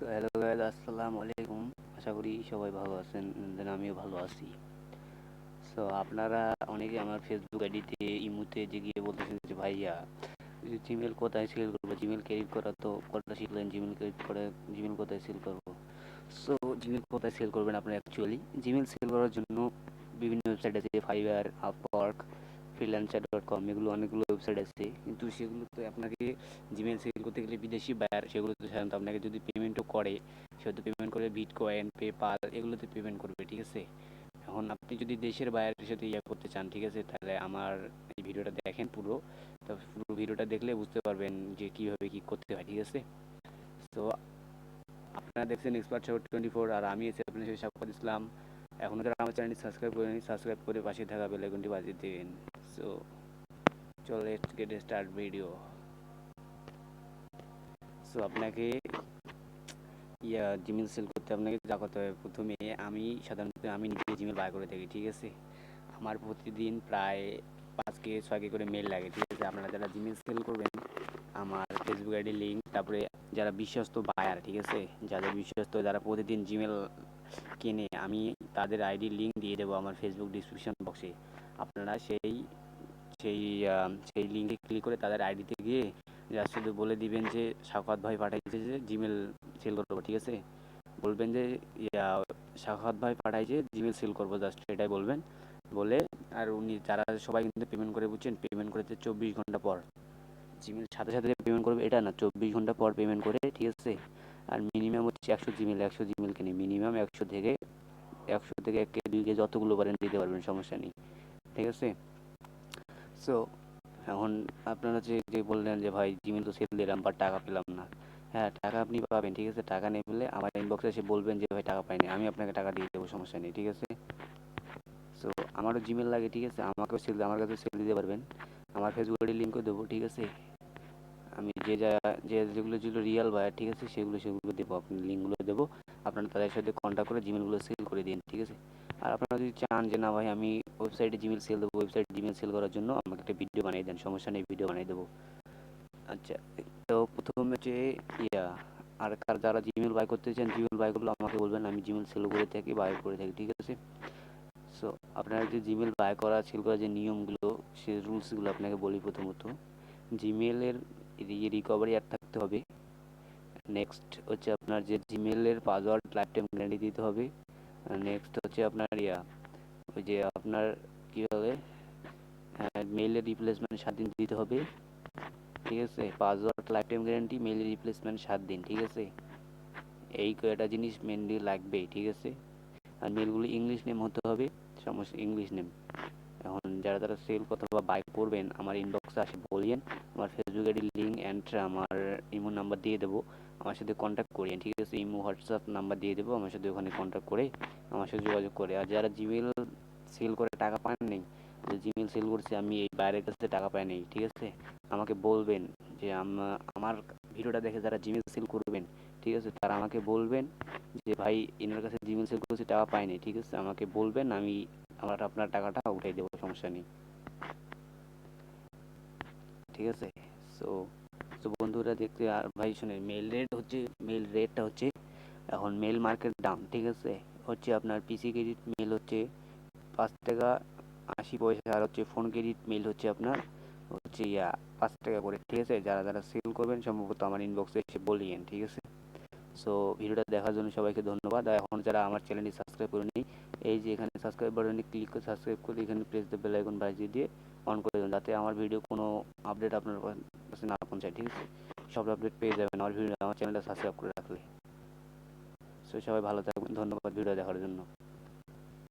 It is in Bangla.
তো হ্যালো গাইজ আসসালামু আলাইকুম। আশা করি সবাই ভালো আছেন, দেন আমিও ভালো আছি। সো আপনারা অনেকে আমার ফেসবুক আইডিতে, ইমুতে যে গিয়ে বলতেছেন যে, ভাইয়া জিমেল কোথায় সেল করব? জিমেল ক্রেডিট করা তো কটা শিখলেন? জিমেল ক্রেডিট করে জিমেল কোথায় সেল করব? সো জিমেল কোথায় সেল করবেন আপনারা অ্যাকচুয়ালি জিমেল সেল করার জন্য বিভিন্ন ওয়েবসাইট আছে Fiverr Upwork freelancer dot com এগুলো অনেকগুলো ওয়েবসাইট আছে। কিন্তু সেগুলোতে আপনাকে জিমেল সেল করতে গেলে বিদেশি বায়ার সেগুলো তো সাধারণত আপনাকে যদি পেমেন্টও করে সেহেতু পেমেন্ট করে বিট কয়েন পেপাল এগুলোতে পেমেন্ট করবে, ঠিক আছে? এখন আপনি যদি দেশের বাইরের সাথে ইয়ে করতে চান, ঠিক আছে? তাহলে আমার এই ভিডিওটা দেখেন পুরো। তো পুরো ভিডিওটা দেখলে বুঝতে পারবেন যে কীভাবে কী করতে হয়, ঠিক আছে? তো আপনারা দেখছেন এক্সপার্ট শো টোয়েন্টি ফোর আর আমি এসে আপনার সাথে সাক্ষাৎ ইসলাম এখনও যারা আমার চ্যানেলটি সাবস্ক্রাইব করেনি সাবস্ক্রাইব করে পাশে থাকা বেলাইকনটি বাজিয়ে দেবেন সো চলো let's get start video so আপনাকে, ইয়া জিমেল সেল করতে, আপনাকে যা করতে হবে। প্রথমে আমি, সাধারণত আমি নিজে জিমেল বাই করে থাকি, ঠিক আছে? আমার প্রতিদিন প্রায় পাঁচ কে ছয় কে করে মেল লাগে, ঠিক আছে? আপনারা যারা জিমেল সেল করবেন, আমার ফেসবুক আইডি লিঙ্ক তারপরে যারা বিশ্বস্ত বায়ার ঠিক আছে? যাদের বিশ্বস্ত, যারা প্রতিদিন জিমেল কেনে, আমি তাদের আইডি লিঙ্ক দিয়ে দেবো আমার ফেসবুক ডিসক্রিপশন বক্সে আপনারা সেই সেই সেই লিঙ্কে ক্লিক করে তাদের আইডিতে গিয়ে যা শুধু বলে দিবেন যে সাফাত ভাই পাঠাইছে যে জিমেল সেল করব, ঠিক আছে? বলবেন যে, ইয়া সাফাত ভাই পাঠাইছে জিমেল সেল করব জাস্ট এটাই বলবেন। বলে আর উনি যারা, সবাই কিন্তু পেমেন্ট করে বুঝছেন পেমেন্ট করেছে চব্বিশ ঘণ্টা পর। জিমেল সাথে সাথে পেমেন্ট করবে, এটা না, চব্বিশ ঘণ্টা পর পেমেন্ট করে, ঠিক আছে? আর মিনিমাম হচ্ছে একশো জিমেল একশো জিমেল কিনে মিনিমাম একশো থেকে একশো থেকে এক দুই কে যতগুলো পারেন দিতে পারবেন, সমস্যা নেই। ঠিক আছে? সো এখন আপনারা যে যে বললেন যে, ভাই জিমেল তো সেল দিলাম বা টাকা পেলাম না। হ্যাঁ টাকা আপনি পাবেন, ঠিক আছে? টাকা নেই পেলে আমার ইনবক্সে এসে বলবেন যে, ভাই, টাকা পাইনি, আমি আপনাকে টাকা দিয়ে দেবো, সমস্যা নেই। ঠিক আছে? সো আমারও জিমেল লাগে, ঠিক আছে? আমাকেও সেল আমার কাছে সেল দিতে পারবেন। আমার ফেসবুকের লিঙ্কও দেবো, ঠিক আছে? আমি যে যা, যে যেগুলো যেগুলো রিয়েল বায়ার ঠিক আছে? সেগুলো সেগুলো দেবো আপনি লিঙ্কগুলো দেবো। আপনারা তাদের সাথে কন্ট্যাক্ট করে জিমেলগুলো সেল করে দিন, ঠিক আছে? আর আপনারা যদি চান যে, না ভাই, আমি ওয়েবসাইটে জিমেল সেল দেবো ওয়েবসাইটে জিমেল সেল করার জন্য আমাকে একটা ভিডিও বানিয়ে দেন, সমস্যা নেই ভিডিও বানিয়ে দেবো। আচ্ছা তো প্রথম হচ্ছে, ইয়া, আর কার, যারা জিমেল বাই করতে চান জিমেল বাইগুলো আমাকে বলবেন, আমি জিমেল সেল করে থাকি বাই করে থাকি, ঠিক আছে? সো আপনার যে জিমেল বাই করা সেল করার যে নিয়মগুলো, সে রুলসগুলো আপনাকে বলি প্রথমত। জিমেলের রিকভারি অ্যাড থাকতে হবে। নেক্সট হচ্ছে আপনার যে জিমেলের পাসওয়ার্ড লাইফ টাইম গ্যারান্টি দিতে হবে। নেক্সট হচ্ছে আপনার ইয়া, ওই যে আপনার কী হবে? মেইলের রিপ্লেসমেন্ট সাত দিন দিতে হবে, ঠিক আছে? পাসওয়ার্ড লাইফ টাইম গ্যারান্টি মেইলের রিপ্লেসমেন্ট সাত দিন, ঠিক আছে? এই কয়টা জিনিস মেনলি লাগবেই, ঠিক আছে? আর মেলগুলো ইংলিশ নেম হতে হবে, সমস্ত ইংলিশ নেম এখন যারা যারা সেল অথবা বাই করবেন, আমার ইনবক্সে আসে বলিয়েন আমার ফেসবুক আইডি লিঙ্ক অ্যান্ড আমার ইমো নাম্বার দিয়ে দেবো, আমার সাথে কন্ট্যাক্ট করিয়েন ঠিক আছে? ইমো হোয়াটসঅ্যাপ নাম্বার দিয়ে দেবো, আমার সাথে ওখানে কন্ট্যাক্ট করে, আমার সাথে যোগাযোগ করে। আর যারা জিমেল সেল করে টাকা পান নেই যে জিমেল সেল করছে, আমি এই বাইরের কাছে টাকা পাই নেই, ঠিক আছে? আমাকে বলবেন যে আমার ভিডিওটা দেখে যারা জিমেল সেল করবেন, ঠিক আছে? তারা আমাকে বলবেন যে, ভাই, এনার কাছে জিমেল সেল করছে, টাকা পাইনি ঠিক আছে? আমাকে বলবেন, আমি আমার আপনার টাকাটা উঠাই দেবো, সমস্যা নেই। ঠিক আছে? সো তো বন্ধুরা দেখতে, আর ভাই শুনে মেল রেট হচ্ছে মেল রেটটা হচ্ছে, এখন মেল মার্কেট দাম ঠিক আছে? হচ্ছে আপনার পিসি ক্রেডিট মেল হচ্ছে পাঁচ টাকা আশি পয়সা, আর হচ্ছে ফোন ক্রেডিট মেল হচ্ছে আপনার, হচ্ছে ইয়া, পাঁচ টাকা করে, ঠিক আছে? যারা যারা সেল করবেন, সম্ভবত আমার ইনবক্সে এসে বলিয়েন, ঠিক আছে? সো ভিডিওটা দেখার জন্য সবাইকে ধন্যবাদ। আর এখন যারা আমার চ্যানেলটি সাবস্ক্রাইব করেনি, এই যে এখানে সাবস্ক্রাইব বাটনে ক্লিক করে সাবস্ক্রাইব করে এখানে প্রেস দ্য বেল আইকন বাজিয়ে দিয়ে অন করে দেবেন যাতে আমার ভিডিও কোনো আপডেট আপনার কাছে না পৌঁছায়, ঠিক আছে? সব আপডেট পেয়ে যাবেন আমার ভিডিও আমার চ্যানেলটা সাবস্ক্রাইব করে রাখলে। সো সবাই ভালো থাকবেন। ধন্যবাদ ভিডিও দেখার জন্য।